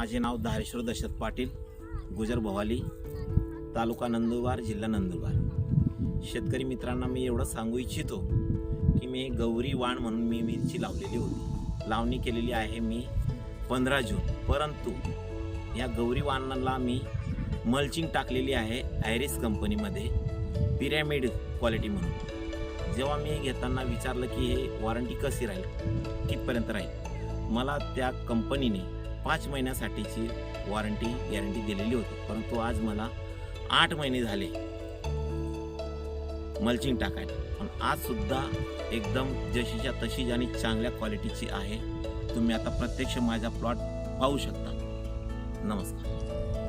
माझे नाव धारेश्वर दशरथ पाटील गुजर भवाली तालुका नंदुरबार जिल्हा नंदुरबार. शेतकरी मित्रांना मी एवढं सांगू इच्छितो की मी गौरी वाण म्हणून मी मिरची लावलेली होती. लावणी केलेली आहे मी पंधरा जून. परंतु या गौरी वाणाला मी मल्चिंग टाकलेली आहे आयरिस कंपनीमध्ये पिरॅमिड क्वालिटी म्हणून. जेव्हा मी घेताना विचारलं की हे वॉरंटी कशी राहील? कितपर्यंत राहील? मला त्या कंपनीने पाच महिन्यासाठीची वॉरंटी गॅरंटी दिलेली होती. परंतु आज मला आठ महिने झाले मल्चिंग टाकायला. पण आजसुद्धा एकदम जशीच्या तशीच आणि चांगल्या क्वालिटीची आहे. तुम्ही आता प्रत्यक्ष माझा प्लॉट पाहू शकता. नमस्कार.